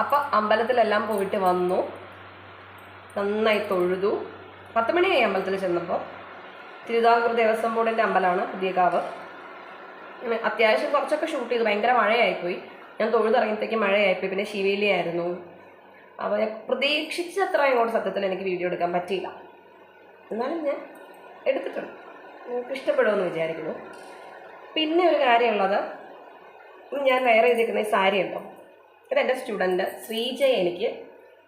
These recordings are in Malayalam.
അപ്പം അമ്പലത്തിലെല്ലാം പോയിട്ട് വന്നു. നന്നായി തൊഴുതു. പത്ത് മണിയായി അമ്പലത്തിൽ ചെന്നപ്പോൾ തിരുവിതാംകൂർ ദേവസ്വം ബോർഡിന്റെ അമ്പലമാണ് പുതിയ കാവ്. അത്യാവശ്യം കുറച്ചൊക്കെ ഷൂട്ട് ചെയ്തു. ഭയങ്കര മഴയായിപ്പോയി. ഞാൻ തൊഴുതിറങ്ങിയത്തേക്ക് മഴയായിപ്പോയി. പിന്നെ ശിവേലി ആയിരുന്നു അപ്പോൾ ഞാൻ പ്രതീക്ഷിച്ചത്ര ഇങ്ങോട്ട് സത്യത്തിൽ എനിക്ക് വീഡിയോ എടുക്കാൻ പറ്റിയില്ല. എന്നാലും ഞാൻ എടുത്തിട്ടുണ്ട്. നിങ്ങൾക്ക് ഇഷ്ടപ്പെടുമെന്ന് വിചാരിക്കുന്നു. പിന്നെ ഒരു കാര്യമുള്ളത് ഞാൻ വെയർ ചെയ്തിരിക്കുന്ന ഈ സാരി ഉണ്ടോ ഇത് എന്റെ സ്റ്റുഡന്റ് ശ്രീജയ എനിക്ക്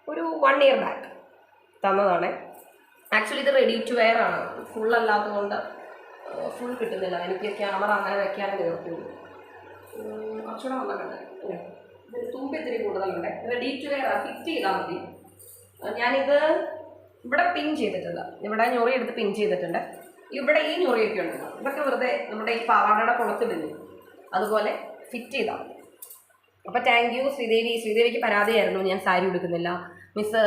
ഒരു വൺ ഇയർ ബാക്ക് തന്നതാണ്. ആക്ച്വലി ഇത് റെഡി ടു വെയർ ആണ്. ഫുൾ അല്ലാത്തതുകൊണ്ട് ഫുൾ കിട്ടുന്നില്ല. എനിക്ക് ക്യാമറ അങ്ങനെ വെക്കാനും തീർത്തുള്ളൂ കുറച്ചുകൂടെ വന്നാൽ കണ്ടത് ഇതിന് തുമ്പ് ഇത്തിരി കൂടുതലുണ്ട്. റെഡി ടു വെയർ ഫിറ്റ് ചെയ്താൽ മതി. ഞാനിത് ഇവിടെ പിൻ ചെയ്തിട്ടുണ്ട്. ഇവിടെ ഞൊറി എടുത്ത് പിൻ ചെയ്തിട്ടുണ്ട്. ഇവിടെ ഈ ഞൊറിയൊക്കെ ഉണ്ട്. ഇതൊക്കെ വെറുതെ നമ്മുടെ ഈ പാവാടയുടെ കുളത്തിലില്ലേ അതുപോലെ ഫിറ്റ് ചെയ്താൽ മതി. അപ്പോൾ താങ്ക് യു ശ്രീദേവി. ശ്രീദേവിക്ക് പരാതിയായിരുന്നു. ഞാൻ സാരി ഉടുക്കുന്നില്ല. മിസ്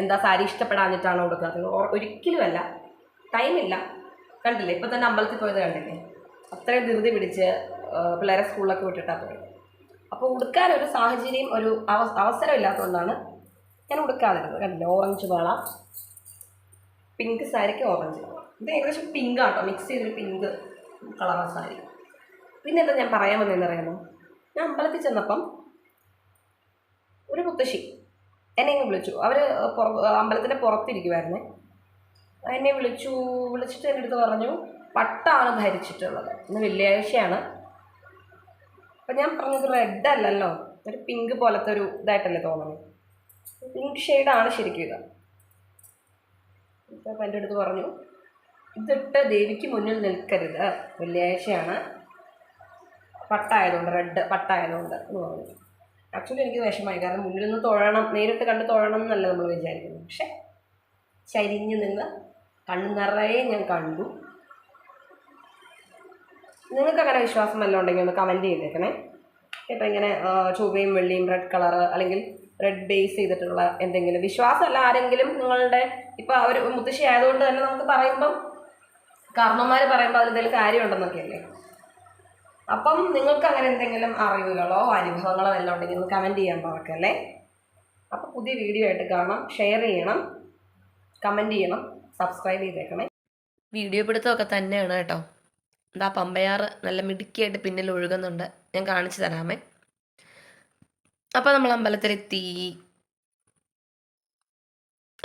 എന്താ സാരി ഇഷ്ടപ്പെടാഞ്ഞിട്ടാണോ ഉടുക്കാത്തത് ഒരിക്കലും ഒരിക്കലുമല്ല ടൈമില്ല കണ്ടില്ലേ? ഇപ്പൊ തന്നെ അമ്പലത്തിൽ പോയത് കണ്ടില്ലേ? അത്രയും ധൃതി പിടിച്ച് പിള്ളേരെ സ്കൂളിലൊക്കെ വിട്ടിട്ടാ പോയി അപ്പോൾ ഉടുക്കാൻ ഒരു സാഹചര്യം ഒരു അവ അവസരം ഇല്ലാത്തതുകൊണ്ടാണ് ഞാൻ ഉടുക്കാതിരുന്നത്. കണ്ടില്ലേ? ഓറഞ്ച് വള. പിങ്ക് സാരിക്ക് ഓറഞ്ച് ഇത് ഏകദേശം പിങ്ക് ആട്ടോ. മിക്സ് ചെയ്തൊരു പിങ്ക് കളർ സാരി. പിന്നെ എന്താ ഞാൻ പറയാൻ വന്നതെന്നറിയാമോ ഞാൻ അമ്പലത്തിൽ ചെന്നപ്പം ഒരു മുത്തശ്ശി എന്നെ ഇങ്ങ് വിളിച്ചു. അവർ അമ്പലത്തിന്റെ പുറത്തിരിക്കുമായിരുന്നേ എന്നെ വിളിച്ചു വിളിച്ചിട്ട് എന്റെ അടുത്ത് പറഞ്ഞു പട്ടാണ് ധരിച്ചിട്ടുള്ളത്. ഇന്ന് വെള്ളിയാഴ്ചയാണ്. അപ്പം ഞാൻ പറഞ്ഞത് റെഡ് അല്ലല്ലോ. ഒരു പിങ്ക് പോലത്തെ ഒരു ഇതായിട്ടല്ലേ തോന്നുന്നത് പിങ്ക് ഷെയ്ഡാണ് ശരിക്കും ഇത്. അപ്പം എന്റെ അടുത്ത് പറഞ്ഞു ഇതിട്ട് ദേവിക്ക് മുന്നിൽ നിൽക്കരുത്. വെള്ളിയാഴ്ചയാണ്. പട്ടായതുകൊണ്ട് റെഡ് പട്ടായതുകൊണ്ട് എന്ന് പറഞ്ഞു. ആക്ച്വലി എനിക്ക് വിഷമമായി. കാരണം മുന്നിൽ നിന്ന് തൊഴണം നേരിട്ട് കണ്ട് തൊഴണം എന്നല്ല നമ്മൾ വിചാരിക്കുന്നത്. പക്ഷേ ചരിഞ്ഞു നിന്ന് കണ്ണു നിറയെ ഞാൻ കണ്ടു. നിങ്ങൾക്ക് അങ്ങനെ വിശ്വാസം വല്ലതും ഉണ്ടെങ്കിൽ ഒന്ന് കമന്റ് ചെയ്തേക്കണേ. ഇപ്പം ഇങ്ങനെ ചുവയും വെള്ളിയും റെഡ് കളറ് അല്ലെങ്കിൽ റെഡ് ബേസ് ചെയ്തിട്ടുള്ള എന്തെങ്കിലും വിശ്വാസമല്ല ആരെങ്കിലും നിങ്ങളുടെ ഇപ്പോൾ അവർ മുത്തശ്ശി ആയതുകൊണ്ട് തന്നെ നമുക്ക് പറയുമ്പം കാരണവന്മാർ പറയുമ്പോൾ അതിലെന്തെങ്കിലും കാര്യമുണ്ടെന്നൊക്കെ അല്ലേ അപ്പം നിങ്ങൾക്ക് അങ്ങനെ എന്തെങ്കിലും അറിവുകളോ അനുഭവങ്ങളോ എല്ലാം ഉണ്ടെങ്കിൽ ഒന്ന് കമന്റ് ചെയ്യാൻ മറക്കല്ലേ അപ്പോൾ പുതിയ വീഡിയോ ആയിട്ട് കാണാം. ഷെയർ ചെയ്യണം. കമന്റ് ചെയ്യണം. സബ്സ്ക്രൈബ് ചെയ്തേക്കണേ. വീഡിയോ പിടുത്തമൊക്കെ തന്നെയാണ് കേട്ടോ. എന്താ പമ്പയാറ് നല്ല മിടുക്കിയായിട്ട് പിന്നിൽ ഒഴുകുന്നുണ്ട്. ഞാൻ കാണിച്ചു തരാമേ. അപ്പോൾ നമ്മൾ അമ്പലത്തിലെത്തി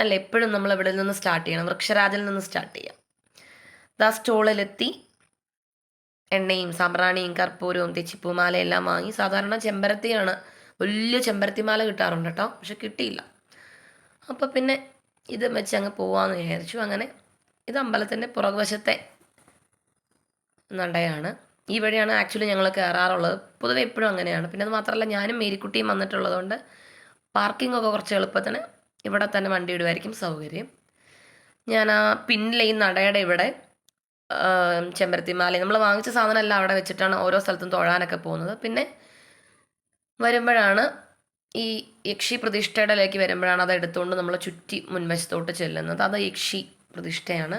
അല്ല എപ്പോഴും നമ്മൾ ഇവിടെ നിന്ന് സ്റ്റാർട്ട് ചെയ്യണം. വൃക്ഷരാജിൽ നിന്ന് സ്റ്റാർട്ട് ചെയ്യാം. ദാ സ്റ്റോളിലെത്തി എണ്ണയും സാമ്പ്രാണിയും കർപ്പൂരവും തെച്ചിപ്പൂമാല എല്ലാം വാങ്ങി സാധാരണ ചെമ്പരത്തിയാണ്. വലിയ ചെമ്പരത്തിമാല കിട്ടാറുണ്ട് കേട്ടോ പക്ഷെ കിട്ടിയില്ല. അപ്പോൾ പിന്നെ ഇത് വെച്ച് അങ്ങ് പോവാന്ന് വിചാരിച്ചു. അങ്ങനെ ഇത് അമ്പലത്തിന്റെ പുറകുവശത്തെ നടയാണ്. ഈ വഴിയാണ് ആക്ച്വലി ഞങ്ങൾ കയറാറുള്ളത് പൊതുവെ എപ്പോഴും അങ്ങനെയാണ്. പിന്നെ അത് മാത്രമല്ല ഞാനും മേരിക്കുട്ടിയും വന്നിട്ടുള്ളതുകൊണ്ട് പാർക്കിംഗ് ഒക്കെ കുറച്ച് എളുപ്പത്തിന് ഇവിടെ തന്നെ വണ്ടി ഇടുമായിരിക്കും സൗകര്യം. ഞാൻ ആ പിന്നിലെ ഈ നടയുടെ ഇവിടെ ചെമ്പരത്തിമാല നമ്മൾ വാങ്ങിച്ച സാധനമെല്ലാം അവിടെ വെച്ചിട്ടാണ് ഓരോ സ്ഥലത്തും തൊഴാനൊക്കെ പോകുന്നത്. പിന്നെ വരുമ്പോഴാണ് ഈ യക്ഷി പ്രതിഷ്ഠയുടെലേക്ക് വരുമ്പോഴാണ് അത് എടുത്തുകൊണ്ട് നമ്മൾ ചുറ്റി മുൻവശത്തോട്ട് ചെല്ലുന്നത്. അത് യക്ഷി പ്രതിഷ്ഠയാണ്.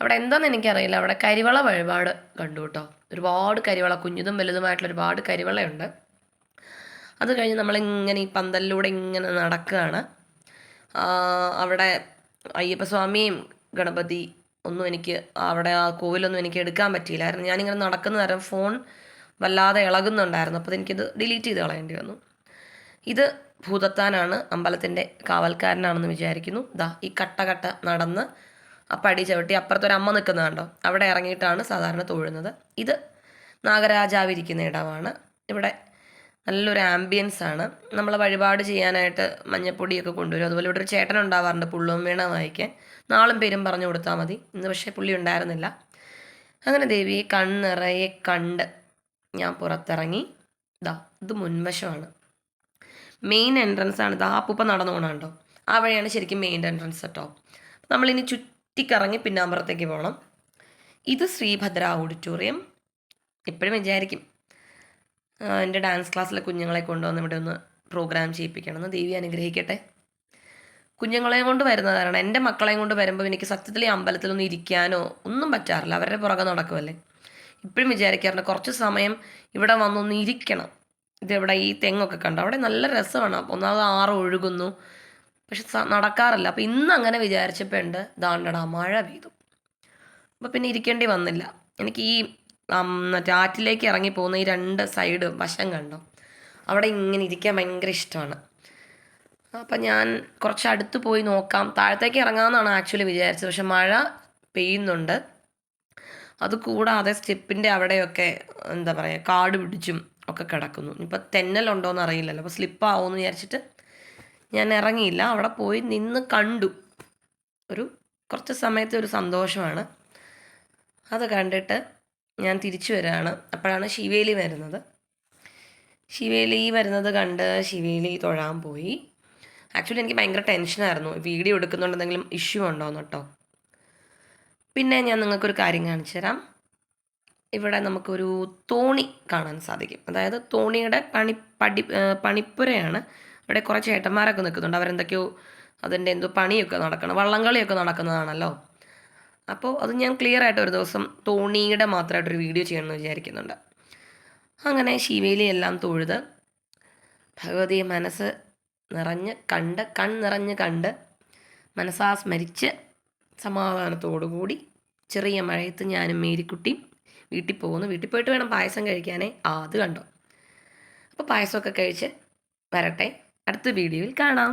അവിടെ എന്താണെന്ന് എനിക്കറിയില്ല. അവിടെ കരിവള വഴിപാട് കണ്ടു കേട്ടോ. ഒരുപാട് കരിവള കുഞ്ഞതും വലുതുമായിട്ടുള്ള ഒരുപാട് കരിവളയുണ്ട്. അത് കഴിഞ്ഞ് നമ്മളിങ്ങനെ ഈ പന്തലിലൂടെ ഇങ്ങനെ നടക്കുകയാണ് അവിടെ അയ്യപ്പസ്വാമിയും ഗണപതി ഒന്നും എനിക്ക് അവിടെ ആ കോവിലൊന്നും എനിക്ക് എടുക്കാൻ പറ്റിയില്ലായിരുന്നു. ഞാനിങ്ങനെ നടക്കുന്ന നേരം ഫോൺ വല്ലാതെ ഇളകുന്നുണ്ടായിരുന്നു. അപ്പോൾ എനിക്കിത് ഡിലീറ്റ് ചെയ്ത് കളയേണ്ടി വന്നു. ഇത് ഭൂതത്താനാണ് അമ്പലത്തിന്റെ കാവൽക്കാരനാണെന്ന് വിചാരിക്കുന്നു. ദാ ഈ കട്ട കട്ട നടന്ന് ആ പടി ചവിട്ടി അപ്പുറത്തൊരു അമ്മ നിൽക്കുന്നത് കണ്ടോ? അവിടെ ഇറങ്ങിയിട്ടാണ് സാധാരണ തൊഴുന്നത്. ഇത് നാഗരാജാവിരിക്കുന്ന ഇടമാണ്. ഇവിടെ നല്ലൊരു ആംബിയൻസ് ആണ്. നമ്മൾ വഴിപാട് ചെയ്യാനായിട്ട് മഞ്ഞപ്പൊടിയൊക്കെ കൊണ്ടുവരും. അതുപോലെ ഇവിടെ ഒരു ചേട്ടൻ ഉണ്ടാവാറുണ്ട് പുള്ളും വീണ വായിക്കാൻ. നാളും പേരും പറഞ്ഞു കൊടുത്താൽ മതി. ഇന്ന് പക്ഷേ പുള്ളി ഉണ്ടായിരുന്നില്ല. അങ്ങനെ ദേവി കണ്ണിറയെ കണ്ട് ഞാൻ പുറത്തിറങ്ങി. ഇതാ ഇത് മുൻവശമാണ്. മെയിൻ എൻട്രൻസ് ആണ്. ഇതാ അപ്പൂപ്പ നടന്നു പോകണുണ്ടോ ആ വഴിയാണ് ശരിക്കും മെയിൻ എൻട്രൻസ് കേട്ടോ നമ്മളിനി ചുറ്റിക്കറങ്ങി പിന്നാമ്പുറത്തേക്ക് പോകണം ഇത് ശ്രീഭദ്ര ഓഡിറ്റോറിയം എപ്പോഴും വിചാരിക്കും എന്റെ ഡാൻസ് ക്ലാസ്സിലെ കുഞ്ഞുങ്ങളെ കൊണ്ടുവന്ന് ഇവിടെ ഒന്ന് പ്രോഗ്രാം ചെയ്യിപ്പിക്കണമെന്ന് ദേവി അനുഗ്രഹിക്കട്ടെ. കുഞ്ഞുങ്ങളെയും കൊണ്ട് വരുന്നതാണ് എന്റെ മക്കളെയും കൊണ്ട് വരുമ്പോൾ എനിക്ക് സത്യത്തിൽ ഈ അമ്പലത്തിലൊന്നും ഇരിക്കാനോ ഒന്നും പറ്റാറില്ല. അവരുടെ പുറകെ നടക്കുമല്ലേ ഇപ്പോഴും വിചാരിക്കാറുണ്ട് കുറച്ച് സമയം ഇവിടെ വന്നൊന്ന് ഇരിക്കണം. ഇതെവിടെ ഈ തെങ്ങൊക്കെ കണ്ടു? അവിടെ നല്ല രസമാണ്. ഒന്നാമത് ആറ് ഒഴുകുന്നു. പക്ഷെ നടക്കാറില്ല. അപ്പോൾ ഇന്ന് അങ്ങനെ വിചാരിച്ചപ്പോൾ ഉണ്ട് ദാണ്ടടാ മഴ പെയ്തു. അപ്പോൾ പിന്നെ ഇരിക്കേണ്ടി വന്നില്ല. എനിക്ക് ഈ മറ്റേ ആറ്റിലേക്ക് ഇറങ്ങി പോകുന്ന ഈ രണ്ട് സൈഡ് വശം കണ്ടോ? അവിടെ ഇങ്ങനെ ഇരിക്കാൻ ഭയങ്കര ഇഷ്ടമാണ്. അപ്പം ഞാൻ കുറച്ച് അടുത്ത് പോയി നോക്കാം. താഴത്തേക്ക് ഇറങ്ങാമെന്നാണ് ആക്ച്വലി വിചാരിച്ചത്. പക്ഷെ മഴ പെയ്യുന്നുണ്ട്. അതുകൂടാതെ സ്റ്റെപ്പിന്റെ അവിടെയൊക്കെ എന്താ പറയുക കാട് പിടിച്ചും ഒക്കെ കിടക്കുന്നു. ഇപ്പം തെന്നലുണ്ടോയെന്ന് അറിയില്ലല്ലോ. അപ്പോൾ സ്ലിപ്പാവുമെന്ന് വിചാരിച്ചിട്ട് ഞാൻ ഇറങ്ങിയില്ല. അവിടെ പോയി നിന്ന് കണ്ടു. ഒരു കുറച്ച് സമയത്തെ ഒരു സന്തോഷമാണ്. അത് കണ്ടിട്ട് ഞാൻ തിരിച്ചു വരികയാണ്. അപ്പോഴാണ് ശിവേലി വരുന്നത്. ശിവേലി വരുന്നത് കണ്ട് ശിവേലി തൊഴാൻ പോയി. ആക്ച്വലി എനിക്ക് ഭയങ്കര ടെൻഷനായിരുന്നു വീഡിയോ എടുക്കുന്നുണ്ട് എന്തെങ്കിലും ഇഷ്യൂ ഉണ്ടോയെന്ന് കേട്ടോ. പിന്നെ ഞാൻ നിങ്ങൾക്കൊരു കാര്യം കാണിച്ചു തരാം. ഇവിടെ നമുക്കൊരു തോണി കാണാൻ സാധിക്കും. അതായത് തോണിയുടെ പണി പടി പണിപ്പുരയാണ്. ഇവിടെ കുറേ ചേട്ടന്മാരൊക്കെ നിൽക്കുന്നുണ്ട്. അവരെന്തൊക്കെയോ അതിന്റെ എന്തോ പണിയൊക്കെ നടക്കണം. വള്ളംകളിയൊക്കെ നടക്കുന്നതാണല്ലോ. അപ്പോൾ അത് ഞാൻ ക്ലിയർ ആയിട്ട് ഒരു ദിവസം തോണിയുടെ മാത്രമായിട്ടൊരു വീഡിയോ ചെയ്യണമെന്ന് വിചാരിക്കുന്നുണ്ട്. അങ്ങനെ ശിവയിലെ എല്ലാം തൊഴുത് ഭഗവതിയെ മനസ്സ് നിറഞ്ഞ് കണ്ട് കൺ നിറഞ്ഞ് കണ്ട് മനസ്സാ സ്മരിച്ച് സമാധാനത്തോടുകൂടി ചെറിയ മഴയത്ത് ഞാനും മേരിക്കുട്ടിയും വീട്ടിൽ പോകുന്നു. വീട്ടിൽ പോയിട്ട് വേണം പായസം കഴിക്കാനേ. ആ അത് കണ്ടോ. അപ്പോൾ പായസമൊക്കെ കഴിച്ച് വരട്ടെ. അടുത്ത വീഡിയോയിൽ കാണാം.